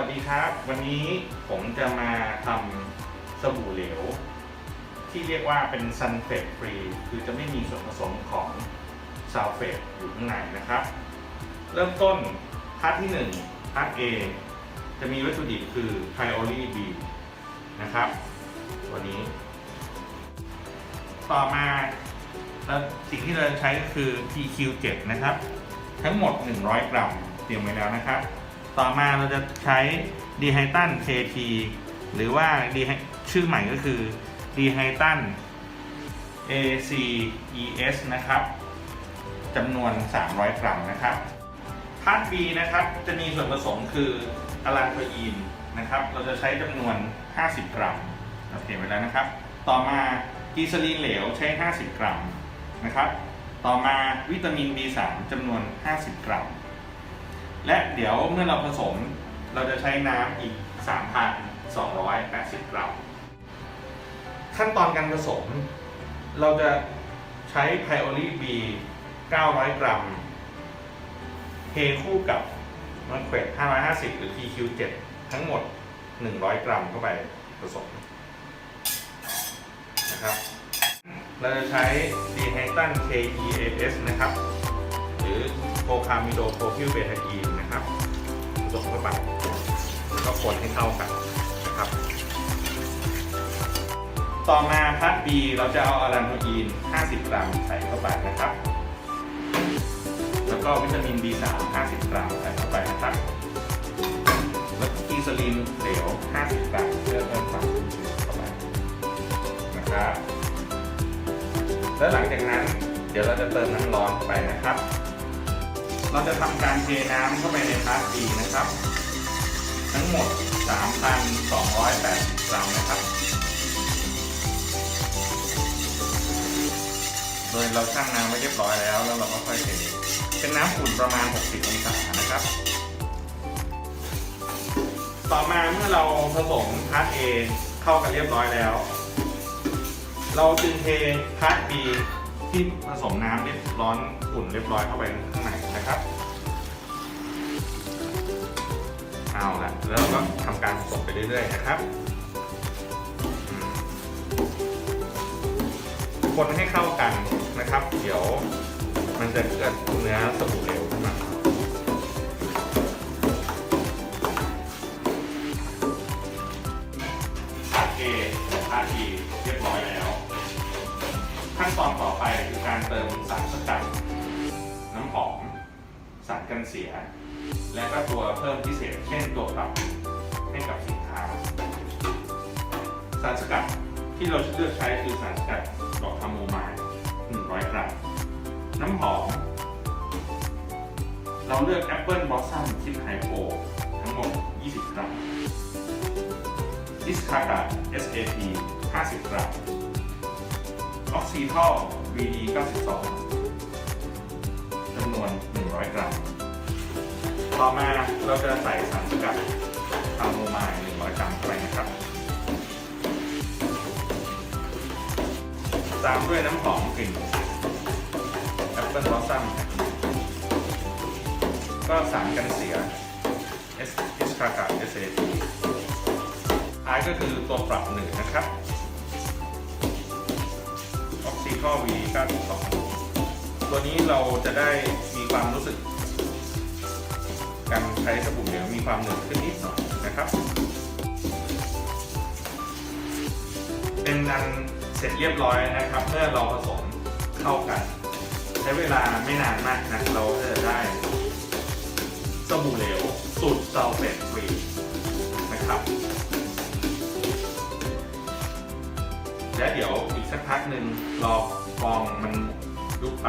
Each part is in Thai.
วัสดีครับ วันนี้ผมจะมาทำสบู่เหลว ที่เรียกว่าเป็นซันเฟตฟรีคือจะไม่มีส่วนผสมของซัลเฟตอยู่ข้างในนะครับ เริ่มต้นพาร์ทที่1พาร์ท A จะมีวัตถุดิบคือไพโอลีบีนะครับตัวนี้ ต่อมาแล้วสิ่งที่เราจะใช้คือ PQ7 นะครับ ทั้งหมด 100 กรัมเตรียมไว้แล้วนะครับ ต่อมาเราจะใช้ดีไฮตัน KT หรือว่า Dehy- ชื่อใหม่ก็คือดีไฮตัน ACES นะครับจำนวน 300 กรัมนะครับพาร์ท B นะครับจะมีส่วนผสมคืออะลันโทอีนนะครับ เราจะใช้จำนวน 50 กรัมเราเตรียมไว้แล้วนะครับ ต่อมากีซาลีนเหลวใช้ 50 กรัมนะครับ ต่อมาวิตามิน B3 จำนวน 50 กรัม และเดี๋ยวเมื่อเราผสมเราจะใช้น้ำอีก 3,280 กรัม ขั้นตอนการผสม เราจะใช้ไพโอลีบี 900 กรัม เทคู่กับมันเควด550 หรือ PQ7 ทั้งหมด 100 กรัมเข้าไปผสมนะครับ เราจะใช้ดีไฮตัน KEAS นะครับ หรือโคคามิโดโพพิลเบทาอีน นะครับผสมเข้าไปแล้วก็คนให้เข้ากันนะครับ ต่อมาพาร์ท B เราจะเอาอะลันโทอีน 50 กรัมใส่เข้าไปนะครับ แล้วก็วิตามิน B3 50 กรัมใส่เข้าไปนะครับ แล้วก็กีซาลินเหลว 50 กรัมเพื่อเพิ่มความชุ่มชื้นเข้าไปนะครับ แล้วหลังจากนั้นเดี๋ยวเราจะเติมน้ำร้อนไปนะครับ เราจะทำการเทน้ำเข้าไปในพาร์ท B นะครับ ทั้งหมด 3,280กรัมนะครับ โดยเราชั่งน้ำไว้เรียบร้อยแล้ว แล้วเราก็ค่อยเทเป็นน้ำอุ่นประมาณ 60 องศานะครับ ต่อมาเมื่อเราผสมพาร์ท A เข้ากันเรียบร้อยแล้ว เราจึงเทพาร์ท B ที่ผสมน้ำเรียบร้อนอุ่นเรียบร้อยเข้าไปข้างในนะครับเอาละแล้วเราก็ทำการผสมไปเรื่อยๆนะครับคนให้เข้ากันนะครับ เดี๋ยวมันจะเกิดเนื้อสบู่เหลวขึ้นมาพาร์ทาท B เรียบร้อยแล้ว ขั้นตอนต่อไปคือการเติมสารสกัดน้ำหอม สารกันเสีย และก็ตัวเพิ่มพิเศษ เช่นตัวปรับให้กับสินค้า สารสกัดที่เราเลือกใช้คือสารสกัดดอกคาโมไมล์100 กรัม น้ำหอม เราเลือกแอปเปิลบลอสซัมคิดไฮโปทั้งหมด 20 กรัมอิสคากา SAP 50 กรัม ออกซิทอล VD 92จำนวน 100 กรัม ต่อมาเราจะใส่สารสกัดคาโมไมล์100 กรัมเข้าไปนะครับ ตามด้วยน้ำหอมกลิ่นแอปเปิลบลอสซัมก็สารกันเสีย S อิสคากา SAP ท้ายก็คือตัวปรับหนึ่งนะครับ ออกซิคอล V 92ตัวนี้เราจะได้มีความรู้สึก การใช้สบู่เหลวมีความหนืดขึ้นนิดหน่อยนะครับ เป็นอันเสร็จเรียบร้อยนะครับ เมื่อเราผสมเข้ากัน ใช้เวลาไม่นานมากนะเราจะได้สบู่เหลวสูตรซัลเฟตฟรีนะครับ และเดี๋ยวอีกสักพักหนึ่งรอฟองมันยุบไป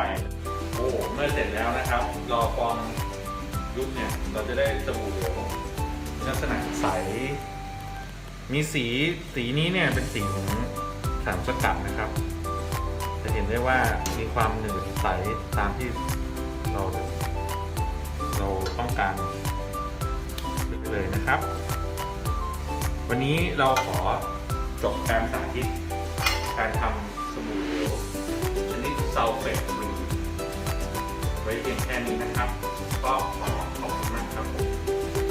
โอ้เมื่อเสร็จแล้วนะครับ รอฟองยุบเนี่ยเราจะได้สบู่เหลวลักษณะใส มีสีสีนี้เนี่ยเป็นสีของสารสกัดนะครับ จะเห็นได้ว่ามีความหนืดใสตามที่เราเราต้องการเลยนะครับ วันนี้เราขอจบการสาธิต การทำสบู่เหลวชนิดซัลเฟตฟรีไว้เพียงแค่นี้นะครับ ก็ขอขอบคุณมากครับผม